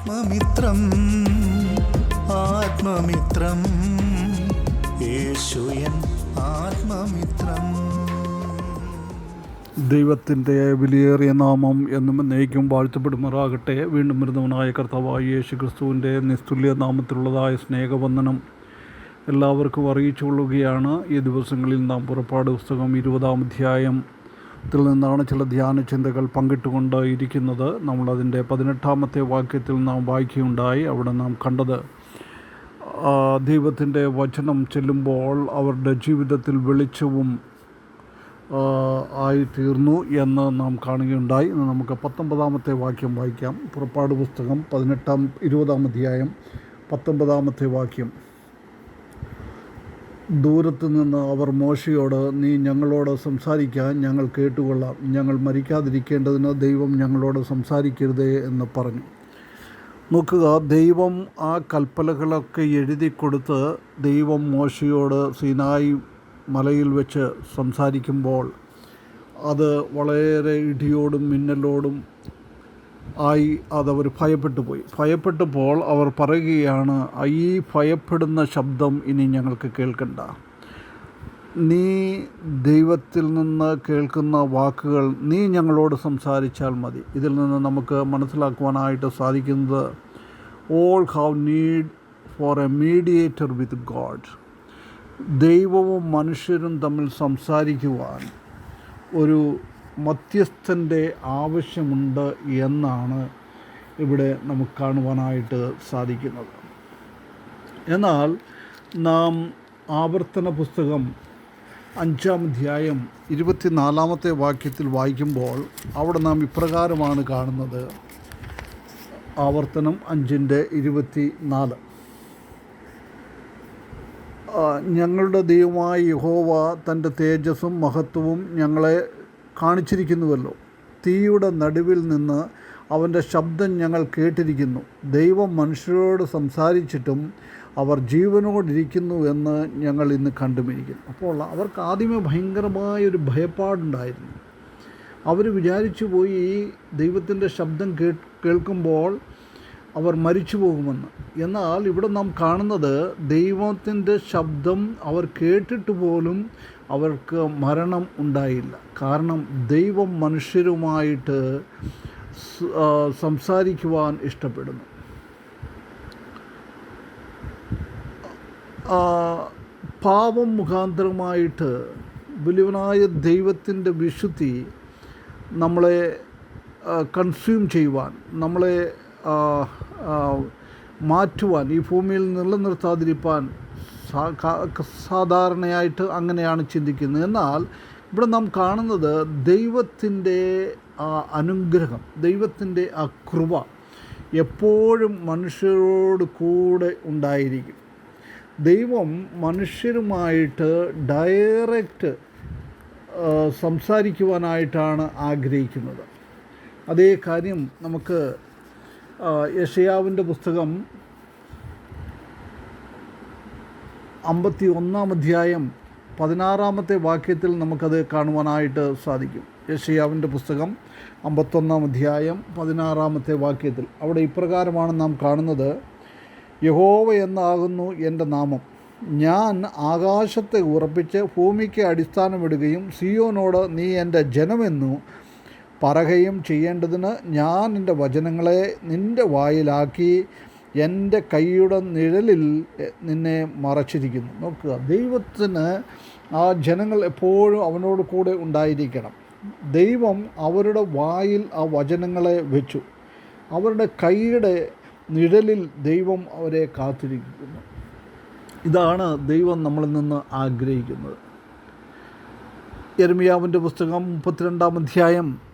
ആത്മമിത്രം ആത്മമിത്രം. യേശുയൻ ആത്മമിത്രം. ദൈവത്തിന്റെ വിലയേറിയ നാമം എന്നും എന്നേക്കും വാഴ്ത്തപ്പെടുമാറാകട്ടെ. വീണ്ടും വരുന്നവനായ കർത്താവായ യേശു ക്രിസ്തുവിന്റെ നിസ്തുല്യ നാമത്തിലുള്ളതായ സ്നേഹവന്ദനം എല്ലാവർക്കും അറിയിച്ചുകൊള്ളുകയാണ് ഈ ദിവസങ്ങളിൽ നാം പുറപ്പാട് പുസ്തകം ഇരുപതാം അധ്യായത്തിൽ നിന്നാണ് ചില ധ്യാന ചിന്തകൾ പങ്കിട്ടുകൊണ്ട് ഇരിക്കുന്നത് നമ്മളതിന്റെ പതിനെട്ടാമത്തെ വാക്യത്തിൽ നാം വായിക്കുകയുണ്ടായി. അവിടെ നാം കണ്ടത് ദൈവത്തിന്റെ വചനം ചെല്ലുമ്പോൾ അവരുടെ ജീവിതത്തിൽ വെളിച്ചവും ആയി ആയിത്തീർന്നു എന്ന് നാം കാണുകയുണ്ടായി. ഇന്ന് നമുക്ക് പത്തൊമ്പതാമത്തെ വാക്യം വായിക്കാം. പുറപ്പാട് പുസ്തകം പതിനെട്ടാം ഇരുപതാം അധ്യായം പത്തൊമ്പതാമത്തെ വാക്യം. ദൂരത്ത് നിന്ന് അവർ മോശയോട് നീ ഞങ്ങളോട് സംസാരിക്കാൻ ഞങ്ങൾ കേട്ടുകൊള്ളാം. ഞങ്ങൾ മരിക്കാതിരിക്കേണ്ടതിന് ദൈവം ഞങ്ങളോട് സംസാരിക്കരുതേ എന്ന് പറഞ്ഞു. നോക്കുക ദൈവം ആ കൽപ്പലകളൊക്കെ എഴുതി കൊടുത്ത് ദൈവം മോശയോട് സീനായി മലയിൽ വെച്ച് സംസാരിക്കുമ്പോൾ അത് വളരെ ഇടിയോടും മിന്നലോടും ആയി അതവർ ഭയപ്പെട്ടു പോയി. ഭയപ്പെട്ടപ്പോൾ അവർ പറയുകയാണ് ഈ ഭയപ്പെടുന്ന ശബ്ദം ഇനി ഞങ്ങൾക്ക് കേൾക്കണ്ട. നീ ദൈവത്തിൽ നിന്ന് കേൾക്കുന്ന വാക്കുകൾ നീ ഞങ്ങളോട് സംസാരിച്ചാൽ മതി. ഇതിൽ നിന്ന് നമുക്ക് മനസ്സിലാക്കുവാനായിട്ട് സാധിക്കുന്നത് all have need for a mediator with God ദൈവവും മനുഷ്യരും തമ്മിൽ സംസാരിക്കുവാൻ ഒരു മധ്യസ്ഥന്റെ ആവശ്യമുണ്ട് എന്നാണ് ഇവിടെ നമുക്ക് കാണുവാനായിട്ട് സാധിക്കുന്നത്. എന്നാൽ നാം ആവർത്തന പുസ്തകം അഞ്ചാം അധ്യായം ഇരുപത്തിനാലാമത്തെ വാക്യത്തിൽ വായിക്കുമ്പോൾ അവിടെ നാം ഇപ്രകാരമാണ് കാണുന്നത്. ആവർത്തനം അഞ്ചിന്റെ ഇരുപത്തി നാല് ഞങ്ങളുടെ ദൈവമായ യഹോവ തന്റെ തേജസ്സും മഹത്വവും ഞങ്ങളെ കാണിച്ചിരിക്കുന്നുവല്ലോ. തീയുടെ നടുവിൽ നിന്ന് അവന്റെ ശബ്ദം ഞങ്ങൾ കേട്ടിരിക്കുന്നു. ദൈവം മനുഷ്യരോട് സംസാരിച്ചിട്ടും അവർ ജീവനോടിരിക്കുന്നു എന്ന് ഞങ്ങൾ ഇന്ന് കണ്ടുമിരിക്കുന്നു. അപ്പോൾ അവർക്ക് ആദ്യമേ ഭയങ്കരമായൊരു ഭയപ്പാടുണ്ടായിരുന്നു. അവർ വിചാരിച്ചു പോയി ദൈവത്തിന്റെ ശബ്ദം കേൾക്കുമ്പോൾ അവർ മരിച്ചു പോകുമെന്ന്. എന്നാൽ ഇവിടെ നാം കാണുന്നത് ദൈവത്തിന്റെ ശബ്ദം അവർ കേട്ടിട്ട് പോലും അവർക്ക് മരണം ഉണ്ടായില്ല. കാരണം ദൈവം മനുഷ്യരുമായിട്ട് സംസാരിക്കുവാൻ ഇഷ്ടപ്പെടുന്നു. പാപം മുഖാന്തരമായിട്ട് വലിയവനായ ദൈവത്തിന്റെ വിശുദ്ധി നമ്മളെ കൺസ്യൂം ചെയ്യുവാൻ നമ്മളെ മാറ്റുവാൻ ഈ ഭൂമിയിൽ നിലനിർത്താതിരിക്കാൻ സാധാരണയായിട്ട് അങ്ങനെയാണ് ചിന്തിക്കുന്നത്. എന്നാൽ ഇവിടെ നാം കാണുന്നത് ദൈവത്തിന്റെ അനുഗ്രഹം ദൈവത്തിന്റെ ആ കൃപ എപ്പോഴും മനുഷ്യരോട് കൂടെ ഉണ്ടായിരിക്കും. ദൈവം മനുഷ്യരുമായിട്ട് ഡയറക്റ്റ് സംസാരിക്കുവാനായിട്ടാണ് ആഗ്രഹിക്കുന്നത്. അതേ കാര്യം നമുക്ക് ആ, യശയാവിന്റെ പുസ്തകം അമ്പത്തി ഒന്നാം അധ്യായം പതിനാറാമത്തെ വാക്യത്തിൽ നമുക്കത് കാണുവാനായിട്ട് സാധിക്കും. യഷയാവിന്റെ പുസ്തകം അമ്പത്തൊന്നാം അധ്യായം പതിനാറാമത്തെ വാക്യത്തിൽ. അവിടെ ഇപ്രകാരമാണ് നാം കാണുന്നത് യഹോവ എന്നാകുന്നു എന്റെ നാമം. ഞാൻ ആകാശത്തെ ഉറപ്പിച്ച് ഭൂമിക്ക് അടിസ്ഥാനമിടുകയും സിയോനോട് നീ എന്റെ ജനമെന്നു പറയുകയും ചെയ്യേണ്ടതിന് ഞാൻ എന്റെ വചനങ്ങളെ നിന്റെ വായിലാക്കി എന്റെ കൈയുടെ നിഴലിൽ നിന്നെ മറച്ചിരിക്കുന്നു. നോക്കുക ദൈവത്തിന് ആ ജനങ്ങൾ എപ്പോഴും അവനോട് കൂടെ ഉണ്ടായിരിക്കണം. ദൈവം അവരുടെ വായിൽ ആ വചനങ്ങളെ വെച്ചു. അവരുടെ കൈയുടെ നിഴലിൽ ദൈവം അവരെ കാത്തിരിക്കുന്നു. ഇതാണ് ദൈവം നമ്മളിൽ നിന്ന് ആഗ്രഹിക്കുന്നത്. എരുമിയാവിന്റെ പുസ്തകം മുപ്പത്തിരണ്ടാം അധ്യായം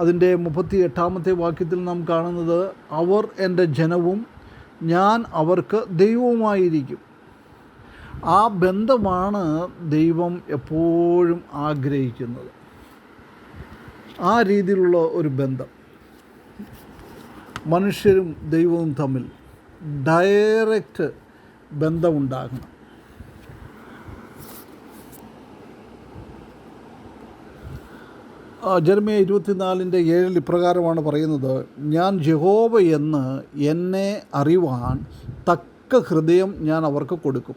അതിന്റെ മുപ്പത്തി എട്ടാമത്തെ വാക്യത്തിൽ നാം കാണുന്നത് അവർ എന്റെ ജനവും ഞാൻ അവർക്ക് ദൈവവുമായിരിക്കും. ആ ബന്ധമാണ് ദൈവം എപ്പോഴും ആഗ്രഹിക്കുന്നത്. ആ രീതിയിലുള്ള ഒരു ബന്ധം. മനുഷ്യരും ദൈവവും തമ്മിൽ ഡയറക്റ്റ് ബന്ധമുണ്ടാകണം. ജർമിയ ഇരുപത്തിനാലിന്റെ ഏഴിൽ ഇപ്രകാരമാണ് പറയുന്നത് ഞാൻ ജഹോബ എന്ന് എന്നെ അറിവാൻ തക്ക ഹൃദയം ഞാൻ അവർക്ക് കൊടുക്കും.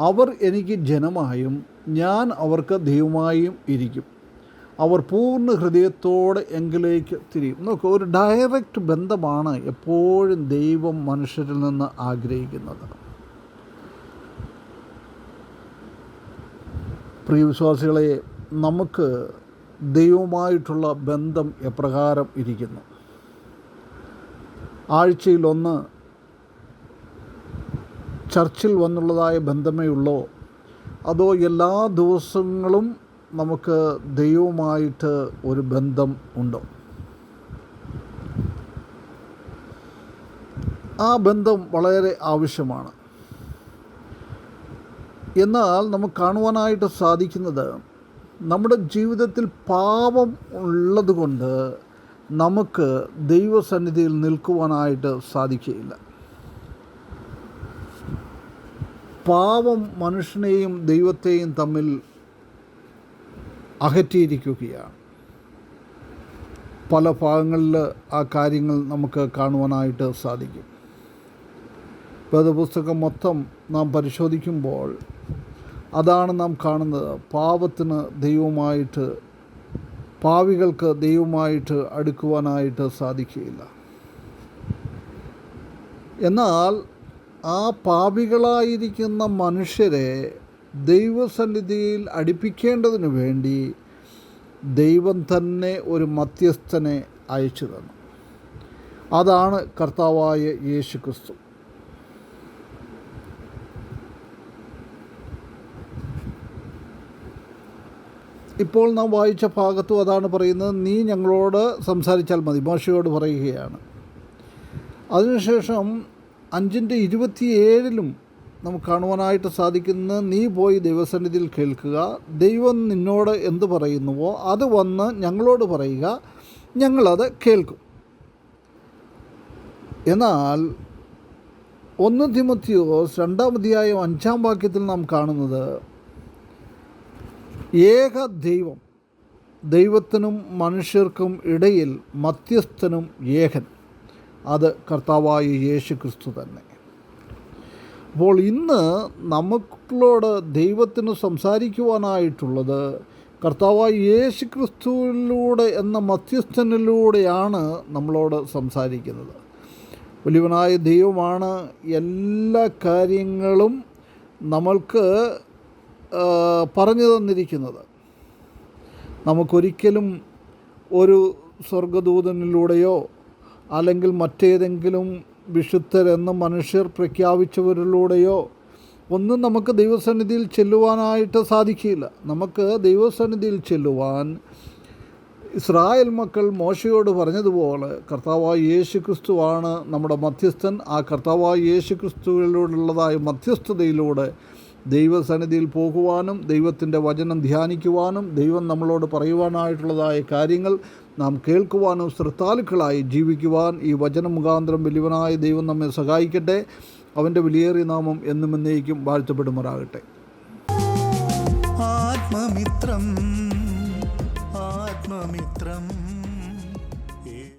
അവർ എനിക്ക് ജനമായും ഞാൻ അവർക്ക് ദൈവമായും ഇരിക്കും. അവർ പൂർണ ഹൃദയത്തോടെ എങ്കിലേക്ക് തിരിയും. നോക്കുക ഒരു ഡയറക്റ്റ് ബന്ധമാണ് എപ്പോഴും ദൈവം മനുഷ്യരിൽ നിന്ന് ആഗ്രഹിക്കുന്നത്. പ്രിയ വിശ്വാസികളെ നമുക്ക് ദൈവവുമായിട്ടുള്ള ബന്ധം എപ്രകാരം ഇരിക്കുന്നു? ആഴ്ചയിലൊന്ന് ചർച്ചിൽ വന്നുള്ളതായ ബന്ധമേ ഉള്ളോ? അതോ എല്ലാ ദിവസങ്ങളും നമുക്ക് ദൈവമായിട്ട് ഒരു ബന്ധം ഉണ്ടോ? ആ ബന്ധം വളരെ ആവശ്യമാണ്. എന്നാൽ നമുക്ക് കാണുവാനായിട്ട് സാധിക്കുന്നത് നമ്മുടെ ജീവിതത്തിൽ പാപം ഉള്ളതുകൊണ്ട് നമുക്ക് ദൈവസന്നിധിയിൽ നിൽക്കുവാനായിട്ട് സാധിക്കുകയില്ല. പാപം മനുഷ്യനെയും ദൈവത്തെയും തമ്മിൽ അകറ്റിയിരിക്കുകയാണ്. പല ഭാഗങ്ങളിൽ ആ കാര്യങ്ങൾ നമുക്ക് കാണുവാനായിട്ട് സാധിക്കും. വേദപുസ്തകം മൊത്തം നാം പരിശോധിക്കുമ്പോൾ അതാണ് നാം കാണുന്നത്. പാപത്തിന് ദൈവമായിട്ട് പാവികൾക്ക് ദൈവമായിട്ട് അടുക്കുവാനായിട്ട് സാധിക്കുകയില്ല. എന്നാൽ ആ പാപികളായിരിക്കുന്ന മനുഷ്യരെ ദൈവസന്നിധിയിൽ അടുപ്പിക്കേണ്ടതിന് വേണ്ടി ദൈവം തന്നെ ഒരു മധ്യസ്ഥനെ അയച്ചു തന്നു. അതാണ് കർത്താവായ യേശു ക്രിസ്തു ഇപ്പോൾ നാം വായിച്ച ഭാഗത്തും അതാണ് പറയുന്നത് നീ ഞങ്ങളോട് സംസാരിച്ചാൽ മതി മോശയോട് പറയുകയാണ്. അതിനുശേഷം അഞ്ചിന്റെ ഇരുപത്തിയേഴിലും നമുക്ക് കാണുവാനായിട്ട് സാധിക്കുന്ന നീ പോയി ദൈവസന്നിധിയിൽ കേൾക്കുക ദൈവം നിന്നോട് എന്ത് പറയുന്നുവോ അത് വന്ന് ഞങ്ങളോട് പറയുക ഞങ്ങളത് കേൾക്കും. എന്നാൽ ഒന്ന് തിമത്തിയോസ് രണ്ടാം അധ്യായം അഞ്ചാം വാക്യത്തിൽ നാം കാണുന്നത് ഏക ദൈവം ദൈവത്തിനും മനുഷ്യർക്കും ഇടയിൽ മധ്യസ്ഥനും ഏകൻ. അത് കർത്താവായ യേശു ക്രിസ്തു തന്നെ. അപ്പോൾ ഇന്ന് നമുക്കളോട് ദൈവത്തിന് സംസാരിക്കുവാനായിട്ടുള്ളത് കർത്താവായ യേശു ക്രിസ്തുവിലൂടെ എന്ന മധ്യസ്ഥനിലൂടെയാണ് നമ്മളോട് സംസാരിക്കുന്നത്. വലിയവനായ ദൈവമാണ് എല്ലാ കാര്യങ്ങളും നമ്മൾക്ക് പറഞ്ഞു തന്നിരിക്കുന്നത്. നമുക്കൊരിക്കലും ഒരു സ്വർഗദൂതനിലൂടെയോ അല്ലെങ്കിൽ മറ്റേതെങ്കിലും വിശുദ്ധരെന്ന് മനുഷ്യർ പ്രഖ്യാപിച്ചവരിലൂടെയോ ഒന്നും നമുക്ക് ദൈവസന്നിധിയിൽ ചെല്ലുവാനായിട്ട് സാധിക്കില്ല നമുക്ക് ദൈവസന്നിധിയിൽ ചെല്ലുവാൻ ഇസ്രായേൽ മക്കൾ മോശയോട് പറഞ്ഞതുപോലെ കർത്താവായ യേശു ക്രിസ്തുവാണ് നമ്മുടെ മധ്യസ്ഥൻ. ആ കർത്താവായ യേശു ക്രിസ്തുവിലൂടെയുള്ളതായ മധ്യസ്ഥതയിലൂടെ ദൈവസന്നിധിയിൽ പോകുവാനും ദൈവത്തിന്റെ വചനം ധ്യാനിക്കുവാനും ദൈവം നമ്മളോട് പറയുവാനായിട്ടുള്ളതായ കാര്യങ്ങൾ നാം കേൾക്കുവാനും ശ്രദ്ധാലുക്കളായി ജീവിക്കുവാൻ ഈ വചന മുഖാന്തരം വലിയവനായ ദൈവം നമ്മെ സഹായിക്കട്ടെ. അവന്റെ വിലയേറിയ നാമം എന്നും എന്നേക്കും വാഴ്ത്തപ്പെടുമാറാകട്ടെ. ആത്മമിത്രം